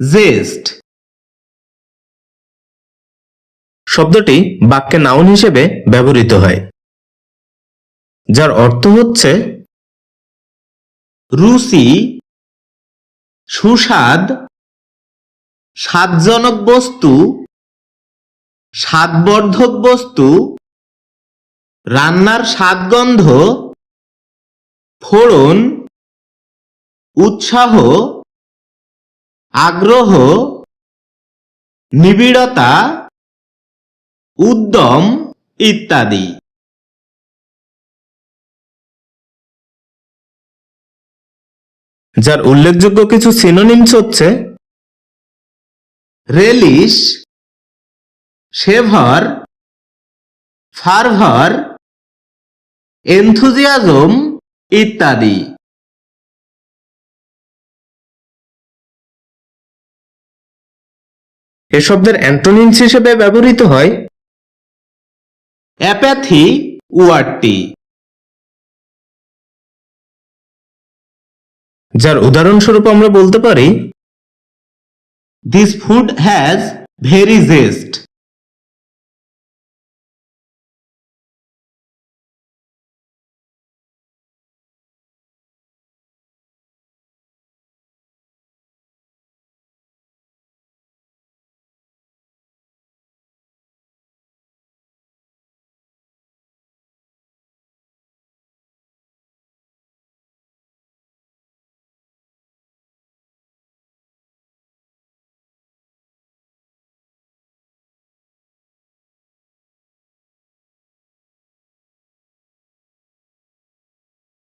জেস্ট শব্দটি বাক্যে নাউন হিসেবে ব্যবহৃত হয়, যার অর্থ হচ্ছে রুচি, সুস্বাদ, স্বাদজনক বস্তু, স্বাদবর্ধক বস্তু, রান্নার স্বাদগন্ধ, ফোড়ন, উৎসাহ আগ্রহ নিবিড়তা উদ্যম ইত্যাদি। যার উল্লেখযোগ্য কিছু সিনোনিমস হচ্ছে রেলিশ শেভার ফারভার এনথুজিয়াজম ইত্যাদি। এ শব্দের অ্যান্টোনিমস হিসেবে ব্যবহৃত হয় অ্যাপ্যাথি ওয়ার্ডটি যার উদাহরণস্বরূপ আমরা বলতে পারি this food has very zest